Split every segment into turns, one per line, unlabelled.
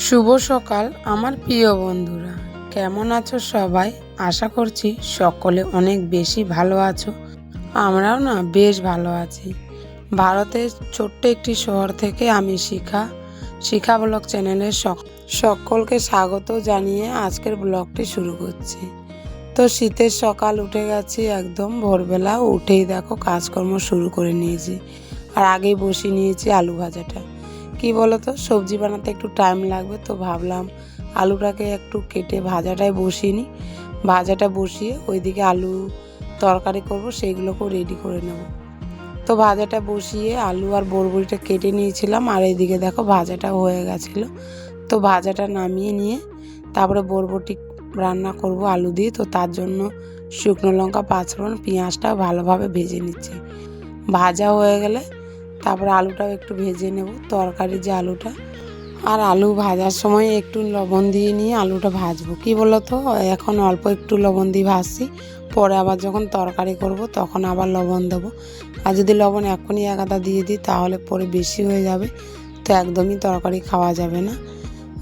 শুভ সকাল, আমার প্রিয় বন্ধুরা। কেমন আছো সবাই? আশা করছি সকলে অনেক বেশি ভালো আছো। আমরাও না বেশ ভালো আছি। ভারতের ছোট্ট একটি শহর থেকে আমি শিখা শিখা ব্লগ চ্যানেলের সক- সকলকে স্বাগত জানিয়ে আজকের ব্লগটি শুরু করছি। তো শীতের সকাল উঠে গেছি একদম, ভোরবেলা উঠেই দেখো কাজকর্ম শুরু করে নিয়েছি। আর আগেই বসিয়ে নিয়েছি আলু ভাজাটা। কি বলতো? সবজি বানাতে একটু টাইম লাগবে, তো ভাবলাম আলুটাকে একটু কেটে ভাজাটায় বসিয়ে নিই। ভাজাটা বসিয়ে ওইদিকে আলু তরকারি করব সেইগুলোকেও রেডি করে নেব। তো ভাজাটা বসিয়ে আলু আর বরবড়িটা কেটে নিয়েছিলাম, আর এইদিকে দেখো ভাজাটা হয়ে গেছিল। তো ভাজাটা নামিয়ে নিয়ে তারপরে বরবটি রান্না করব আলু দিয়ে, তো তার জন্য শুকনো লঙ্কা, পাঁচফোড়ন পেঁয়াজটা ভালোভাবে ভেজে নিচ্ছি। ভাজা হয়ে গেলে তারপরে আলুটাও একটু ভেজে নেব, তরকারি যে আলুটা। আর আলু ভাজার সময় একটু লবণ দিয়ে নিয়ে আলুটা ভাজবো। কি বলো তো এখন অল্প একটু লবণ দিয়ে ভাজছি, পরে আবার যখন তরকারি করব তখন আবার লবণ দেবো। আর যদি লবণ এখনই একাদা দিয়ে দিই তাহলে পরে বেশি হয়ে যাবে, তো একদমই তরকারি খাওয়া যাবে না।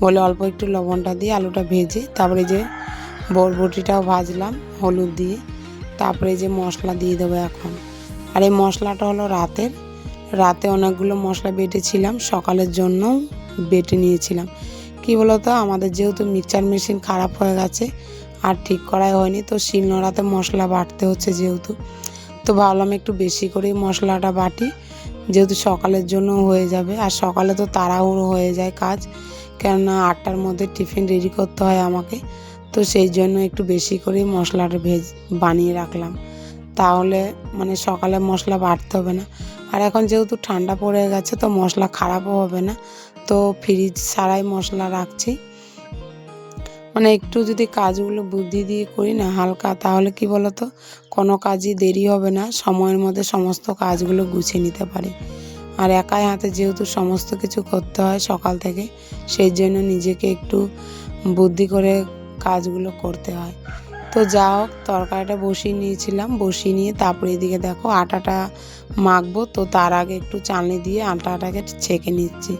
বলে অল্প একটু লবণটা দিয়ে আলুটা ভেজে, তারপরে যে বরবটিটাও ভাজলাম হলুদ দিয়ে, তারপরে যে মশলা দিয়ে দেবো এখন। আর এই মশলাটা হলো রাতের রাতে অনেকগুলো মশলা বেটেছিলাম, সকালের জন্য বেটে নিয়েছিলাম। কি বলতো, আমাদের যেহেতু মিক্সচার মেশিন খারাপ হয়ে গেছে, আর ঠিক করাই হয়নি, তো শিলনোড়াতে মশলা বাটতে হচ্ছে যেহেতু। তো ভাবলাম একটু বেশি করেই মশলাটা বাটি, যেহেতু সকালের জন্য হয়ে যাবে, আর সকালে তো তাড়াহুড়ো হয়ে যায় কাজ, কেননা আটটার মধ্যে টিফিন রেডি করতে হয় আমাকে, তো সেই জন্য একটু বেশি করেই মশলাটা ভেজ, বানিয়ে রাখলাম। তাহলে মানে সকালে মশলা বাটতে হবে না। আর এখন যেহেতু ঠান্ডা পড়ে গেছে, তো মশলা খারাপও হবে না। তো ফ্রিজ ছাড়াই মশলা রাখছি। মানে একটু যদি কাজগুলো বুদ্ধি দিয়ে করি না হালকা, তাহলে কি বলতো? কোনো কাজই দেরি হবে না, সময়ের মধ্যে সমস্ত কাজগুলো গুছিয়ে নিতে পারি। আর একাই হাতে যেহেতু সমস্ত কিছু করতে হয় সকাল থেকে, সেই জন্য নিজেকে একটু বুদ্ধি করে কাজগুলো করতে হয়। তো যা হোক, তরকারিটা বসিয়ে নিয়েছিলাম। বসিয়ে নিয়ে তারপরে এদিকে দেখো আটাটা মাখবো। তো তার আগে একটু চালনি দিয়ে আটাটাকে ছেঁকে নিচ্ছি।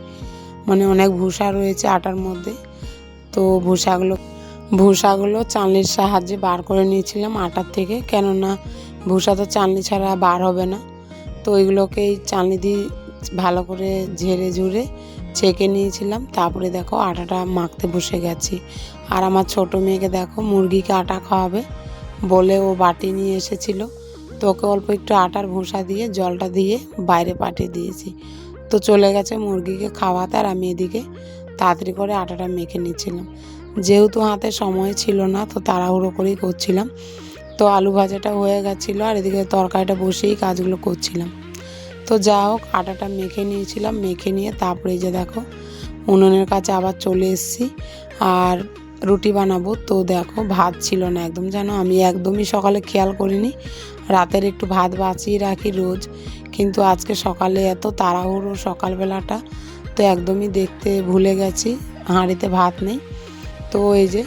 মানে অনেক ভুষা রয়েছে আটার মধ্যে। তো ভুষাগুলো ভুষাগুলো চালনির সাহায্যে বার করে নিয়েছিলাম আটার থেকে। কেননা ভুষা তো চালনি ছাড়া বার হবে না। তো ওইগুলোকে এই চালনি দিয়ে ভালো করে ঝেড়ে ঝুড়ে ছেঁকে নিয়েছিলাম। তারপরে দেখো আটাটা মাখতে বসে গেছি। আর আমার ছোট মেয়েকে দেখো, মুরগিকে আটা খাওয়াবে বলে ও বাটি নিয়ে এসেছিল। তো ওকে অল্প একটু আটার ভুষা দিয়ে, জলটা দিয়ে বাইরে পাঠিয়ে দিয়েছি। তো চলে গেছে মুরগিকে খাওয়াতে আর আমি এদিকে তাড়াতাড়ি করে আটাটা মেখে নিচ্ছিলাম। যেহেতু হাতে সময় ছিল না, তো তাড়াহুড়ো করেই করছিলাম। তো আলু ভাজাটা হয়ে গেছিল আর এদিকে তরকারিটা বসেই কাজগুলো করছিলাম। তো যা হোক, আটাটা মেখে নিয়েছিলাম, মেখে নিয়ে তারপরে যে দেখো, উনুনের কাছে আবার চলে এসেছি। আর রুটি বানাবো। তো দেখো, ভাত ছিল না একদম, জানো? আমি একদমই সকালে খেয়াল করিনি। রাতের একটু ভাত বাঁচিয়ে রাখি রোজ। কিন্তু আজকে সকালে এত তাড়াহুড়ো সকালবেলাটা, তো একদমই দেখতে ভুলে গেছি, হাঁড়িতে ভাত নেই। তো এই যে,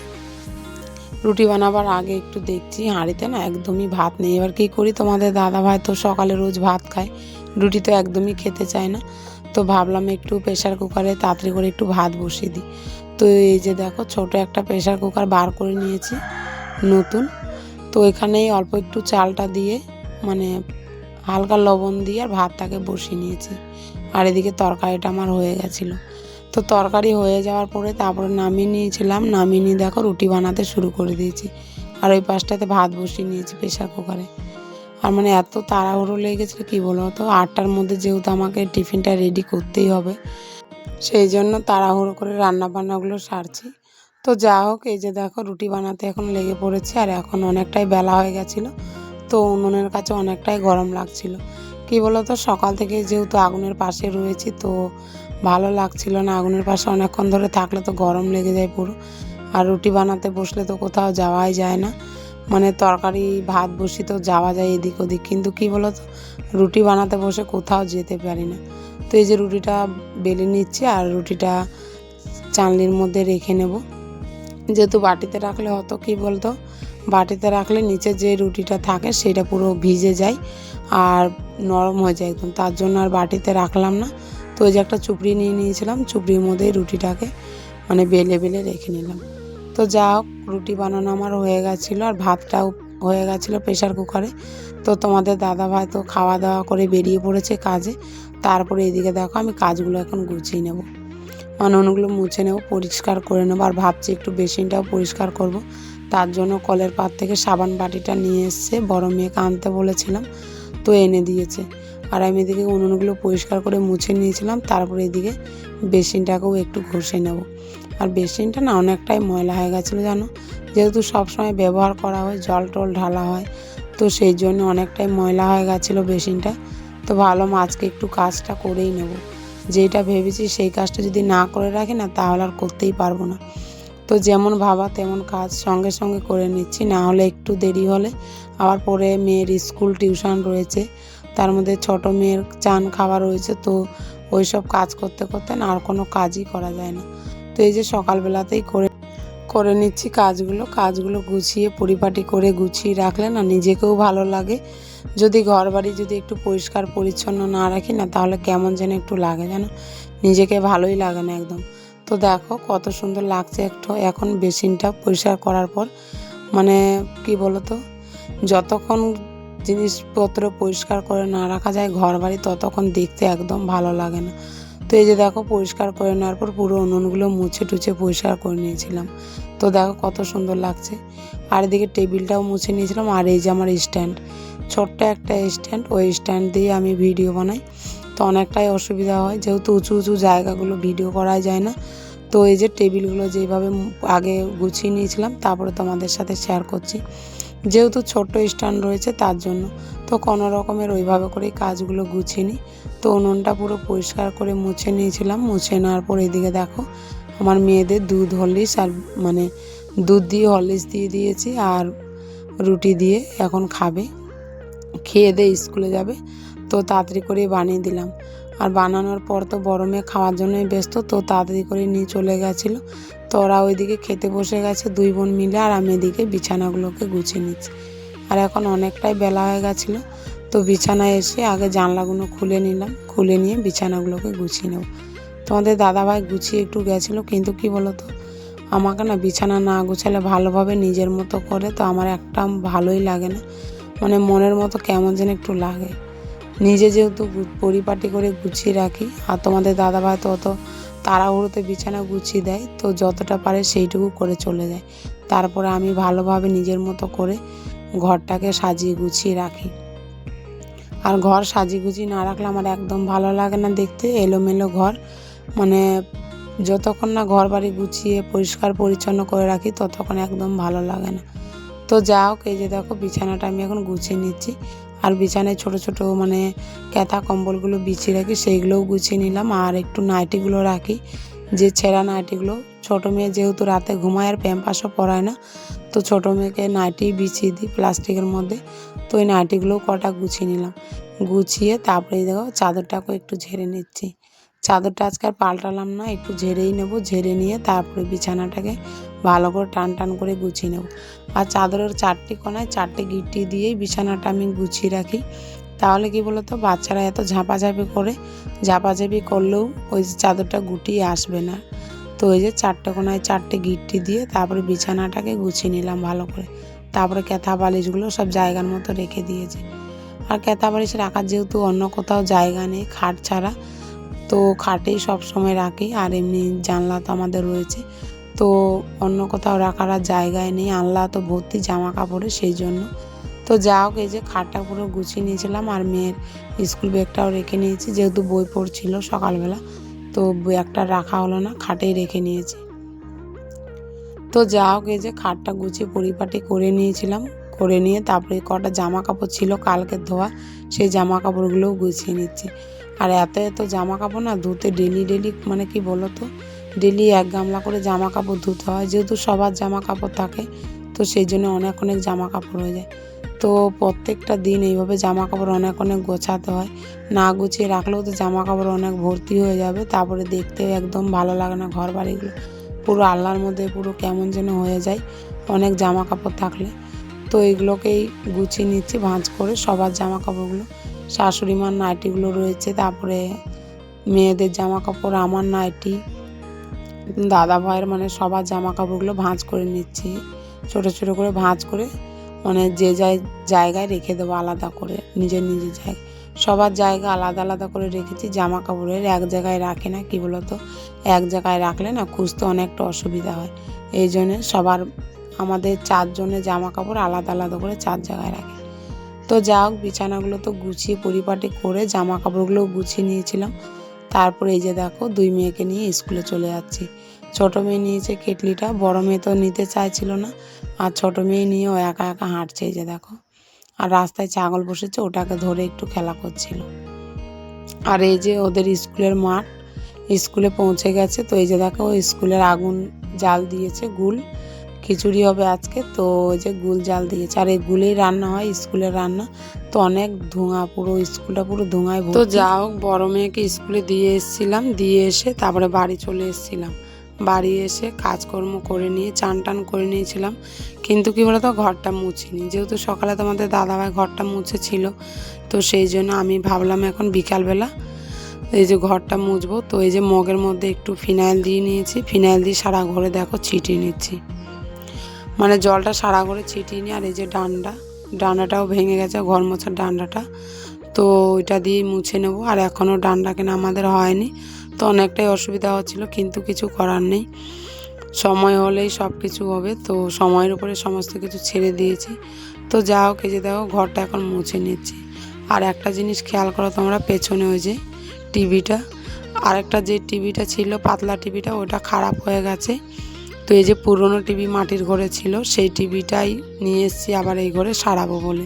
রুটি বানাবার আগে একটু দেখছি, হাঁড়িতে না একদমই ভাত নেই। এবার কী করি, তোমাদের দাদা ভাই তো সকালে রোজ ভাত খায়। রুটি তো একদমই খেতে চায় না। তো ভাবলাম একটু প্রেশার কুকারে তাড়াতাড়ি করে একটু ভাত বসিয়ে দিই। তো এই যে দেখো ছোট একটা প্রেশার কুকার বার করে নিয়েছি, নতুন। তো এখানেই অল্প একটু চালটা দিয়ে মানে হালকা লবণ দিয়ে আর ভাতটাকে বসিয়ে নিয়েছি। আর এদিকে তরকারিটা আমার হয়ে গেছিল। তো তরকারি হয়ে যাওয়ার পরে তারপরে নামিয়ে নিয়েছিলাম। নামিয়ে নিয়ে দেখো রুটি বানাতে শুরু করে দিয়েছি। আর ওই পাশটাতে ভাত বসিয়ে নিয়েছি প্রেশার কুকারে আর মানে এত তাড়াহুড়ো লেগে গেছিল, কী বলো তো? আটটার মধ্যে যেহেতু আমাকে টিফিনটা রেডি করতেই হবে সেই জন্য তাড়াহুড়ো করে রান্না বান্নাগুলো সারছি। তো যা হোক, এই যে দেখো, রুটি বানাতে এখন লেগে পড়েছে আর এখন অনেকটাই বেলা হয়ে গেছিল। তো উনুনের কাছে অনেকটাই গরম লাগছিল। কি বলতো, সকাল থেকে যেহেতু আগুনের পাশে রয়েছি, তো ভালো লাগছিল না। আগুনের পাশে অনেকক্ষণ ধরে থাকলে তো গরম লেগে যায় পুরো। আর রুটি বানাতে বসলে তো কোথাও যাওয়াই যায় না। মানে তরকারি, ভাত বসি তো যাওয়া যায় এদিক ওদিক। কিন্তু কি তো রুটি বানাতে বসে কোথাও যেতে পারি না। তো এই যে রুটিটা বেলে নিচ্ছি আর রুটিটা চালনির মধ্যে রেখে নেব। যেহেতু বাটিতে রাখলে হতো কি বলতো? বাটিতে রাখলে নিচে যে রুটিটা থাকে সেটা পুরো ভিজে যায় আর নরম হয়ে যায় একদম। তার জন্য আর বাটিতে রাখলাম না। তো ওই যে একটা চুপড়ি নিয়ে নিয়েছিলাম। চুপড়ির মধ্যেই রুটিটাকে মানে বেলে বেলে রেখে নিলাম। তো যা হোক, রুটি বানানো আমার হয়ে গেছিল আর ভাতটাও হয়ে গেছিল প্রেশার কুকারে তো তোমাদের দাদা ভাই তো খাওয়া দাওয়া করে বেরিয়ে পড়েছে কাজে। তারপরে এদিকে দেখো আমি কাজগুলো এখন গুছিয়ে নেব। উনুনগুলো মুছে নেব, পরিষ্কার করে নেব আর ভাবছি একটু বেসিনটাও পরিষ্কার করব। তার জন্য কলের পাত থেকে সাবান বাটিটা নিয়ে এসছে, বড় মেয়েকে আনতে বলেছিলাম, তো এনে দিয়েছে। আর আমি এদিকে উনুনগুলো পরিষ্কার করে মুছে নিয়েছিলাম, তারপরে এদিকে বেসিনটাকেও একটু ঘষে নেব। আর বেসিনটা না অনেকটাই ময়লা হয়ে গেছিল জানো? যেহেতু সবসময় ব্যবহার করা হয়, জল টল ঢালা হয়, তো সেই জন্য অনেকটাই ময়লা হয়ে গেছিল বেসিনটা। তো ভালো আজকে একটু কাজটা করেই নেব। যেটা ভেবেছি সেই কাজটা যদি না করে রাখি না, তাহলে আর করতেই পারব না। তো যেমন ভাবা তেমন কাজ সঙ্গে সঙ্গে করে নিচ্ছি, না হলে একটু দেরি হলে। আবার পরে মেয়ের স্কুল টিউশন রয়েছে, তার মধ্যে ছোট মেয়ের চান খাওয়া রয়েছে, তো ওই সব কাজ করতে করতে না আর কোনো কাজই করা যায় না। তো এই যে সকালবেলাতেই করে করে নিচ্ছি কাজগুলো। কাজগুলো গুছিয়ে, পরিপাটি করে গুছিয়ে রাখলে না নিজেকেও ভালো লাগে। যদি ঘর বাড়ি যদি একটু পরিষ্কার পরিচ্ছন্ন না রাখি না, তাহলে কেমন যেন একটু লাগে যেন নিজেকে ভালোই লাগে না একদম। তো দেখো কত সুন্দর লাগছে একটু। এখন বেসিনটা পরিষ্কার করার পর মানে কি বলতো? যতক্ষণ জিনিসপত্র পরিষ্কার করে না রাখা যায় ঘর বাড়ি ততক্ষণ দেখতে একদম ভালো লাগে না। তো এই যে দেখো পরিষ্কার করে নেওয়ার পর পুরো উনুনগুলো মুছে টুছে পরিষ্কার করে নিয়েছিলাম। তো দেখো কত সুন্দর লাগছে। আর এদিকে টেবিলটাও মুছে নিয়েছিলাম। আর এই যে আমার স্ট্যান্ড, ছোট্ট একটা স্ট্যান্ড, ওই স্ট্যান্ড দিয়ে আমি ভিডিও বানাই। তো অনেকটাই অসুবিধা হয়, যেহেতু উঁচু উঁচু জায়গাগুলো ভিডিও করা যায় না। তো এই যে টেবিলগুলো যেভাবে আগে গুছিয়ে নিয়েছিলাম, তারপরে তোমাদের সাথে শেয়ার করছি। যেহেতু ছোট্ট স্ট্যান্ড রয়েছে, তার জন্য। তো কোনো রকমের ওইভাবে করেই কাজগুলো গুছিয়ে নিই। তো উনুনটা পুরো পরিষ্কার করে মুছে নিয়েছিলাম। মুছে নেওয়ার পর এদিকে দেখো, আমার মেয়েদের দুধ হরলিক্স আর মানে দুধ দিয়ে হরলিক্স দিয়ে দিয়েছি আর রুটি দিয়ে এখন খাবে। খেয়ে দিয়ে স্কুলে যাবে। তো তাড়াতাড়ি করে বানিয়ে দিলাম। আর বানানোর পর তো বড় মেয়ে খাওয়ার জন্যই ব্যস্ত, তো তাড়াতাড়ি করে নিয়ে চলে গেছিল। তো ওরা ওইদিকে খেতে বসে গেছে, দুই বোন মিলে, আর আমি এদিকে বিছানাগুলোকে গুছিয়ে নিচ্ছি। আর এখন অনেকটাই বেলা হয়ে গেছিল, তো বিছানায় এসে আগে জানলাগুলো খুলে নিলাম, খুলে নিয়ে বিছানাগুলোকে গুছিয়ে নেব। তোমাদের দাদাভাই গুছিয়ে একটু গেছিল, কিন্তু কি বলতো, আমাকে না বিছানা না গুছালে ভালোভাবে নিজের মতো করে তো আমার একটা ভালোই লাগে না। মানে মনের মতো কেমন যেন একটু লাগে। নিজে যেহেতু পরিপাটি করে গুছিয়ে রাখি, আর তোমাদের দাদাভাই তো অত তাড়াহুড়োতে বিছানা গুছিয়ে দেয়, তো যতটা পারে সেইটুকু করে চলে যায়। তারপরে আমি ভালোভাবে নিজের মতো করে ঘরটাকে সাজিয়ে গুছিয়ে রাখি। আর ঘর সাজিয়ে গুছিয়ে না রাখলে আমার একদম ভালো লাগে না দেখতে, এলোমেলো ঘর। মানে যতক্ষণ না ঘর বাড়ি গুছিয়ে পরিষ্কার পরিচ্ছন্ন করে রাখি, ততক্ষণ একদম ভালো লাগে না। তো যা হোক, এই যে দেখো বিছানাটা আমি এখন গুছিয়ে নিচ্ছি। আর বিছানায় ছোট ছোট মানে ক্যাথা কম্বলগুলো বিছিয়ে রাখি, সেইগুলোও গুছিয়ে নিলাম। আর একটু নাইটিগুলো রাখি, যে ছেঁড়া নাইটিগুলো। ছোটো মেয়ে যেহেতু রাতে ঘুমায় আর প্যাম্পাসও পরায় না, তো ছোটো মেয়েকে নাইটি বিছিয়ে দিই প্লাস্টিকের মধ্যে। তো ওই নাইটিগুলোও কটা গুছিয়ে নিলাম। গুছিয়ে তারপরে দেখো চাদরটাকেও একটু ঝেড়ে নিচ্ছি। চাদরটা আজকে আর পাল্টালাম না, একটু ঝেড়েই নেব, ঝেড়ে নিয়ে তারপরে বিছানাটাকে ভালো করে টান টান করে গুছিয়ে নেব। আর চাদরের চারটি কোনায় চারটে গিট্টি দিয়েই বিছানাটা আমি গুছিয়ে রাখি। তাহলে কি বলতো, বাচ্চারা এত ঝাঁপাঝাঁপি করে, ঝাঁপাঝাঁপি করলেও ওই চাদরটা গুটিয়ে আসবে না। তো ওই যে চারটে কোনায় চারটে গিট্টি দিয়ে তারপরে বিছানাটাকে গুছিয়ে নিলাম ভালো করে। তারপরে ক্যাথা বালিশগুলো সব জায়গার মতো রেখে দিয়েছে। আর ক্যাথা বালিশ রাখার যেহেতু অন্য কোথাও জায়গা নেই, খাট ছাড়া তো খাটেই সব সময় রাখি, আর এমনি জানলা তো আমাদের রয়েছে। তো অন্য কোথাও রাখার আর জায়গায় নেই, আনলা তো ভর্তি জামা কাপড়ে সেই জন্য। তো যা হোক, এই যে খাটটা পুরো গুছিয়ে নিয়েছিলাম, আর মেয়ের স্কুল ব্যাগটাও রেখে নিয়েছি, যেহেতু বই পড়ছিল সকালবেলা, তো ব্যাগটা রাখা হলো না, খাটেই রেখে নিয়েছি। তো যা হোক, এই যে খাটটা গুছিয়ে পরিপাটি করে নিয়েছিলাম, করে নিয়ে তারপরে কটা জামা কাপড় ছিল কালকে ধোয়া, সেই জামা কাপড়গুলোও গুছিয়ে নিচ্ছি। আর এত এত জামা কাপড় না ধুতে ডেলি ডেলি মানে কি বলো তো ডেলি এক গামলা করে জামা কাপড় ধুতে হয়। যেহেতু সবার জামা কাপড় থাকে, তো সেই জন্য অনেক অনেক জামা কাপড় হয়ে যায়। তো প্রত্যেকটা দিন এইভাবে জামা কাপড় অনেক অনেক গোছাতে হয়। না গুছিয়ে রাখলেও তো জামা কাপড় অনেক ভর্তি হয়ে যাবে। তারপরে দেখতেও একদম ভালো লাগে না ঘর বাড়িগুলো পুরো আল্লাহর মধ্যে পুরো কেমন যেন হয়ে যায় অনেক জামা কাপড় থাকলে। তো এইগুলোকেই গুছিয়ে নিচ্ছি ভাঁজ করে সবার জামা কাপড়গুলো। শাশুড়ি মার নাইটিগুলো রয়েছে, তারপরে মেয়েদের জামা কাপড় আমার নাইটি। দাদা ভাইয়ের মানে সবার জামা কাপড়গুলো ভাঁজ করে নিচ্ছি। ছোট ছোট করে ভাঁজ করে মানে যে যাই জায়গায় রেখে দেবো আলাদা করে, নিজের নিজের জায়গায় সবার জায়গা আলাদা আলাদা করে রেখেছি জামা কাপড়ের এক জায়গায় রাখে না, কী বলতো? এক জায়গায় রাখলে না খুঁজতে অনেকটা অসুবিধা হয়। এই জন্যে সবার, আমাদের চারজনের জামা কাপড় আলাদা আলাদা করে চার জায়গায় রাখে। তো যা হোক বিছানাগুলো তো গুছিয়ে পরিপাটি করে জামা কাপড়গুলো গুছিয়ে নিয়েছিলাম। তারপরে এই যে দেখো, দুই মেয়েকে নিয়ে স্কুলে চলে যাচ্ছি। ছোটো মেয়ে নিয়েছে কেটলিটা, বড় মেয়ে তো নিতে চাইছিল না, আর ছোটো মেয়ে নিয়ে ও একা একা হাঁটছে এই যে দেখো। আর রাস্তায় ছাগল বসেছে, ওটাকে ধরে একটু খেলা করছিল। আর এই যে ওদের স্কুলের মাঠ, স্কুলে পৌঁছে গেছে, তো এই যে দেখো, স্কুলের আগুন জাল দিয়েছে, গুল। খিচুড়ি হবে আজকে। তো ওই যে গুল জাল দিয়েছে। আর এই গুলেই রান্না হয় স্কুলের রান্না। তো অনেক ধোঁয়া পুরো, স্কুলটা পুরো ধোঁয়ায় তো যা হোক, বড় মেয়েকে স্কুলে দিয়ে এসেছিলাম। দিয়ে এসে তারপরে বাড়ি চলে এসেছিলাম। বাড়ি এসে কাজকর্ম করে নিয়ে চান টান করে নিয়েছিলাম। কিন্তু কী বলতো, ঘরটা মুছিনি। যেহেতু সকালে তোমাদের দাদাভাই ঘরটা মুছেছিল, তো সেই জন্য আমি ভাবলাম এখন বিকালবেলা এই যে ঘরটা মুছবো। তো এই যে মগের মধ্যে একটু ফিনাইল দিয়ে নিয়েছি। ফিনাইল দিয়ে সারা ঘরে দেখো ছিটিয়ে নিচ্ছি। মানে জলটা সারা করে ছিটিয়ে নিই আর এই যে ডান্ডা, ডান্ডাটাও ভেঙে গেছে, ঘর মোছার ডান্ডাটা। তো ওইটা দিয়েই মুছে নেব। আর এখনও ডান্ডা কেনা আমাদের হয়নি। তো অনেকটাই অসুবিধা হচ্ছিল, কিন্তু কিছু করার নেই। সময় হলেই সব কিছু হবে। তো সময়ের উপরে সমস্ত কিছু ছেড়ে দিয়েছি। তো যা হোক, এই যে দেখো, ঘরটা এখন মুছে নিচ্ছি। আর একটা জিনিস খেয়াল করো তোমরা, পেছনে ওই যে টিভিটা। আরেকটা যে টিভিটা ছিল, পাতলা টিভিটা, ওটা খারাপ হয়ে গেছে। তো এই যে পুরনো টিভি মাটির ঘরে ছিল, সেই টিভিটাই নিয়ে এসেছি, আবার এই ঘরে সারাবো বলে।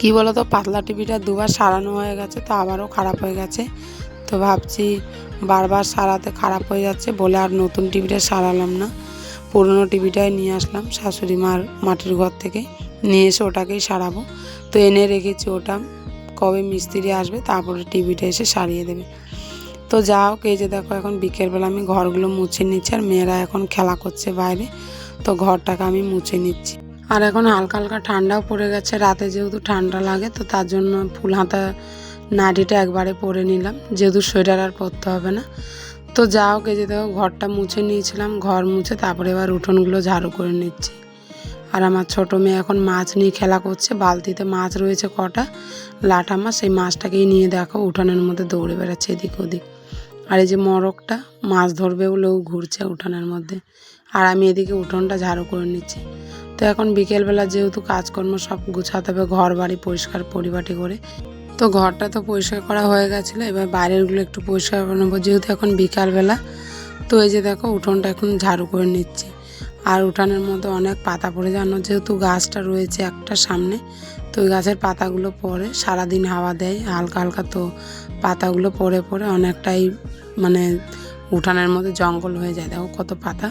কি বলো তো পাতলা টিভিটা দুবার সারানো হয়ে গেছে, তো আবারও খারাপ হয়ে গেছে। তো ভাবছি বারবার সারাতে খারাপ হয়ে যাচ্ছে বলে আর নতুন টিভিটা সারালাম না। পুরনো টিভিটাই নিয়ে আসলাম শাশুড়ি মার মাটির ঘর থেকে, নিয়ে এসে ওটাকেই সারাবো। তো এনে রেখেছি ওটা, কবে মিস্ত্রি আসবে তারপরে টিভিটা এসে সারিয়ে দেবে। তো যা হোক এই যে দেখো এখন বিকেলবেলা আমি ঘরগুলো মুছে নিচ্ছি আর মেয়েরা এখন খেলা করছে বাইরে, তো ঘরটাকে আমি মুছে নিচ্ছি। আর এখন হালকা হালকা ঠান্ডাও পড়ে গেছে, রাতে যেহেতু ঠান্ডা লাগে তো তার জন্য ফুল হাতা নাড়িটা একবারে পরে নিলাম, যেহেতু সোয়েটার আর পরতে হবে না। তো যা হোক এই যে দেখো ঘরটা মুছে নিয়েছিলাম, ঘর মুছে তারপরে এবার উঠোনগুলো ঝাড়ু করে নিচ্ছি। আর আমার ছোটো মেয়ে এখন মাছ নিয়ে খেলা করছে, বালতিতে মাছ রয়েছে কটা, লাটা মাছ, সেই মাছটাকেই নিয়ে দেখো উঠানের মধ্যে দৌড়ে বেড়াচ্ছে এদিক ওদিক। আর এই যে মরকটা মাছ ধরবে বলেও ঘুরছে উঠানের মধ্যে। আর আমি এদিকে উঠোনটা ঝাড়ু করে নিচ্ছি। তো এখন বিকেলবেলা যেহেতু কাজকর্ম সব গুছাতে হবে, ঘর বাড়ি পরিষ্কার পরিপাটি করে, তো ঘরটা তো পরিষ্কার করা হয়ে গেছিল, এবার বাইরেরগুলো একটু পরিষ্কার করে নেব। যেহেতু এখন বিকালবেলা, তো এই যে দেখো উঠোনটা এখন ঝাড়ু করে নিচ্ছি। আর উঠানের মধ্যে অনেক পাতা পড়ে জানো যেহেতু গাছটা রয়েছে একটা সামনে, তো ওই গাছের পাতাগুলো পড়ে সারাদিন হাওয়া দেয়, হালকা হালকা তো পাতাগুলো পড়ে পড়ে অনেকটাই মানে উঠানের মধ্যে জঙ্গল হয়ে যায়। দেখো কত পাতা।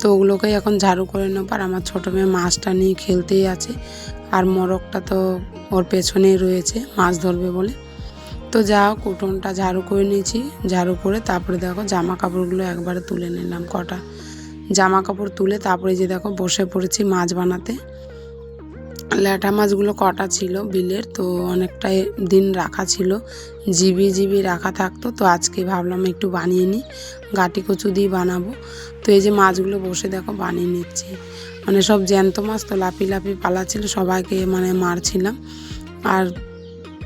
তো ওগুলোকেই এখন ঝাড়ু করে নেব। আর আমার ছোটো মেয়ে মাছটা নিয়ে খেলতেই আছে। আর মোরগটা তো ওর পেছনেই রয়েছে, মাছ ধরবে বলে। তো যা হোক, উঠোনটা ঝাড়ু করে নিয়েছি। ঝাড়ু করে তারপরে দেখো জামা কাপড়গুলো একবারে তুলে নিলাম কটা। জামা কাপড় তুলে তারপরে যে দেখো বসে পড়েছি মাছ বানাতে। ল্যাটা মাছগুলো কটা ছিল বিলের, তো অনেকটাই দিন রাখা ছিল। জিবি জিবি রাখা থাকতো, তো আজকে ভাবলাম একটু বানিয়ে নিই। গাটি কচু দিয়ে বানাবো। তো এই যে মাছগুলো বসে দেখো, বানিয়ে নিচ্ছি। মানে সব জ্যান্ত মাছ তো লাপি লাপি ছিল, সবাইকে মানে মারছিলাম। আর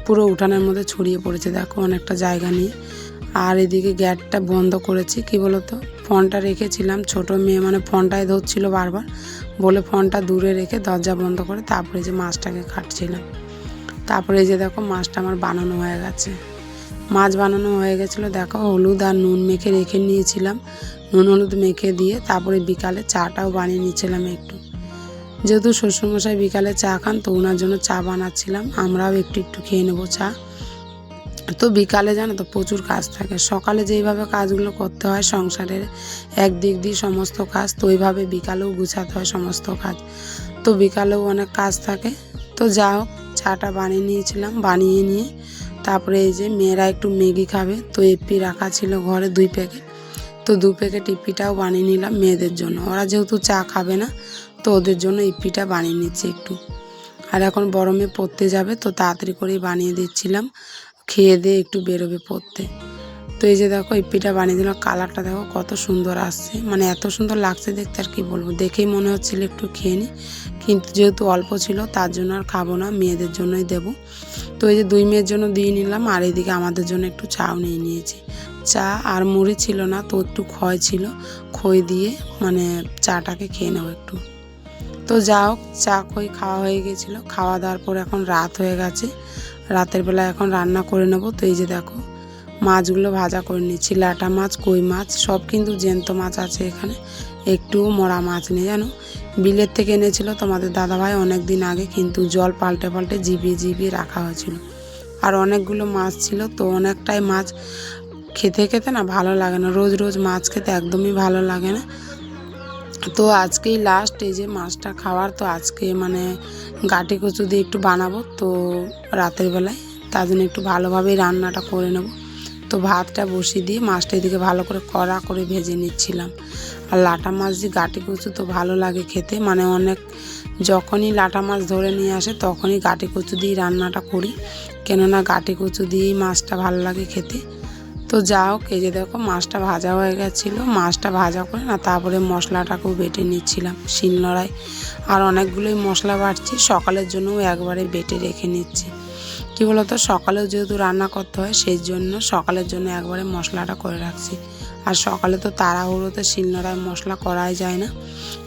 পুরো উঠানের মধ্যে ছড়িয়ে পড়েছে, দেখো অনেকটা জায়গা নিয়ে। আর এদিকে গ্যাটটা বন্ধ করেছি, কি বলতো? ফোনটা রেখেছিলাম, ছোট মেয়ে মানে ফোনটাই ধরছিল বারবার। বলে ফোনটা দূরে রেখে দরজা বন্ধ করে তারপরে যে মাছটাকে কাটছিলাম। তারপরে যে দেখো মাছটা আমার বানানো হয়ে গেছে। মাছ বানানো হয়ে গেছিল, দেখো হলুদ আর নুন মেখে রেখে নিয়েছিলাম। নুন হলুদ মেখে দিয়ে তারপরে বিকালে চাটাও বানিয়ে নিয়েছিলাম একটু। যেহেতু শ্বশুরমশাই বিকালে চা খান, তো ওনার জন্য চা বানাচ্ছিলাম। আমরাও একটু একটু খেয়ে নেব চা। তো বিকালে জানো তো প্রচুর কাজ থাকে। সকালে যেইভাবে কাজগুলো করতে হয় সংসারের এক দিক দিয়ে সমস্ত কাজ, তো ওইভাবে বিকালেও গুছাতে হয় সমস্ত কাজ। তো বিকালেও অনেক কাজ থাকে। তো যা হোক, চাটা বানিয়ে নিয়েছিলাম, বানিয়ে নিয়ে তারপরে এই যে মেয়েরা একটু ম্যাগি খাবে, তো এপি রাখা ছিল ঘরে দুই প্যাকেট। তো দু প্যাকেট ইপিটাও বানিয়ে নিলাম মেয়েদের জন্য। ওরা যেহেতু চা খাবে না, তো ওদের জন্য ইপিটা বানিয়ে নিচ্ছি একটু। আর এখন বড় মেয়ে পড়তে যাবে, তো তাড়াতাড়ি করেই বানিয়ে দিচ্ছিলাম। খেয়ে দিয়ে একটু বেরোবে পড়তে। তো এই যে দেখো, এই পিঠা বানিয়ে দিল, কালারটা দেখো কত সুন্দর আসছে। মানে এত সুন্দর লাগছে দেখতে আর কি বলব, দেখেই মনে হচ্ছিল একটু খেয়ে নিই কিন্তু যেহেতু অল্প ছিল, তার জন্য আর খাব না, মেয়েদের জন্যই দেবো। তো এই যে দুই মেয়ের জন্য দিয়ে নিলাম, আর এইদিকে আমাদের জন্য একটু চাও নিয়ে নিয়েছি। চা আর মুড়ি ছিল না, তো একটু খয় ছিল। খই দিয়ে মানে চাটাকে খেয়ে নেব একটু। তো যা হোক, চা খই খাওয়া হয়ে গেছিল। খাওয়া দাওয়ার পর এখন রাত হয়ে গেছে। রাতের বেলা এখন রান্না করে নেব। তো এই যে দেখো, মাছগুলো ভাজা করে নিচ্ছি। লাটা মাছ, কই মাছ, সব কিন্তু জ্যান্ত মাছ আছে এখানে। একটু মরা মাছ নেই, জানো? বিলের থেকে এনেছিল তোমাদের দাদাভাই অনেক দিন আগে, কিন্তু জল পাল্টে পাল্টে জিবিয়ে জিবিয়ে রাখা হয়েছিল। আর অনেকগুলো মাছ ছিল, তো অনেকটাই মাছ খেতে খেতে না ভালো লাগে না। রোজ রোজ মাছ খেতে একদমই ভালো লাগে না। তো আজকেই লাস্ট এই যে মাছটা খাওয়ার, তো আজকে মানে গাটি কচু দিয়ে একটু বানাবো তো রাতের বেলায়। তার জন্য একটু ভালোভাবেই রান্নাটা করে নেব। তো ভাতটা বসিয়ে দিয়ে মাছটা এদিকে ভালো করে কড়া করে ভেজে নিচ্ছিলাম। আর লাটা মাছ দিয়ে গাটি কচু তো ভালো লাগে খেতে। মানে অনেক যখনই লাটা মাছ ধরে নিয়ে আসে তখনই গাটি কচু দিয়ে রান্নাটা করি। কেননা গাটি কচু দিয়েই মাছটা ভালো লাগে খেতে। তো যা হোক, এই যে দেখো মাছটা ভাজা হয়ে গেছিল। মাছটা ভাজা করে না, তারপরে মশলাটাকেও বেটে নিচ্ছিলাম, শিল শিলনোড়ায় আর অনেকগুলোই মশলা বাটছি, সকালের জন্যও একবারে বেটে রেখে নিচ্ছি। কী বলতো, সকালেও যেহেতু রান্না করতে হয় সেই জন্য সকালের জন্য একবারে মশলাটা করে রাখছি। আর সকালে তো তাড়াহুড়োতে শিলনোড়ায় মশলা করাই যায় না।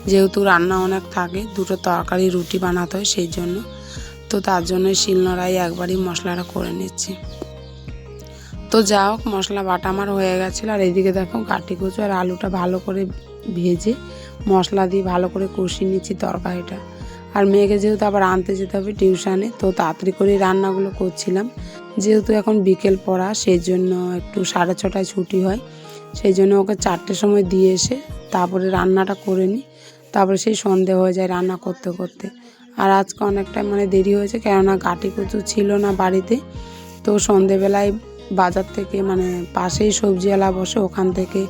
যেহেতু রান্না অনেক থাকে, দুটো তরকারি, রুটি বানাতে হয় সেই জন্য তো তার জন্য শিলনোড়ায় একবারই মশলাটা করে নিচ্ছি। তো যা হোক, মশলা বাটা আমার হয়ে গেছিল। আর এইদিকে দেখো গাটি কচু আর আলুটা ভালো করে ভেজে মশলা দিয়ে ভালো করে কষিয়ে নিচ্ছি তরকারিটা। আর মেয়েকে যেহেতু আবার আনতে যেতে হবে টিউশানে, তো তাড়াতাড়ি করে রান্নাগুলো করছিলাম। যেহেতু এখন বিকেল পড়া সেই জন্য একটু সাড়ে ছটায় ছুটি হয়। সেই জন্য ওকে চারটের সময় দিয়ে এসে তারপরে রান্নাটা করে নিই। তারপরে সেই সন্ধে হয়ে যায় রান্না করতে করতে। আর আজকে অনেকটা মানে দেরি হয়েছে, কেননা গাটি কচু ছিল না বাড়িতে। তো সন্ধেবেলায় বাজার থেকে মানে পাশেই সবজিওয়ালা বসে, ওখান থেকে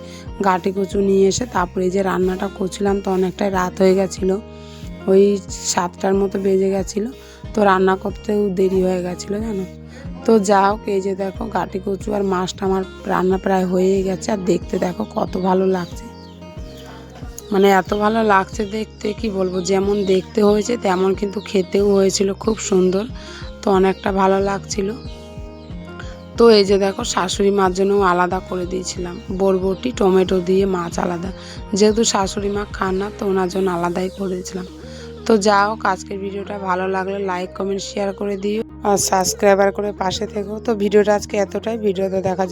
গাটি কচু নিয়ে এসে তারপরে যে রান্নাটা করছিলাম, তো অনেকটাই রাত হয়ে গেছিল। ওই সাতটার মতো বেজে গেছিল, তো রান্না করতেও দেরি হয়ে গেছিল, জানো? তো যা হোক, এই যে দেখো, গাটি কচু আর মাছটা আমার রান্না প্রায় হয়েই গেছে, আর দেখতে দেখো কত ভালো লাগছে। মানে এত ভালো লাগছে দেখতে, কি বলব, যেমন দেখতে হয়েছে, তেমন কিন্তু খেতেও হয়েছিল, খুব সুন্দর। তো অনেকটা ভালো লাগছিল। তো এই যে দেখো, শাশুড়ি মার জন্য আলাদা করে দিয়েছিলাম। বরবটি, টমেটো দিয়ে মাছ আলাদা। যেহেতু শাশুড়ি মা খান না, তো ওনার জন্য আলাদাই করে দিয়েছিলাম। তো যা হোক, আজকের ভিডিওটা ভালো লাগলে লাইক কমেন্ট শেয়ার করে দিও। আর সাবস্ক্রাইবার করে পাশে থেকো। তো ভিডিওটা আজকে এতটাই। ভিডিওতে দেখা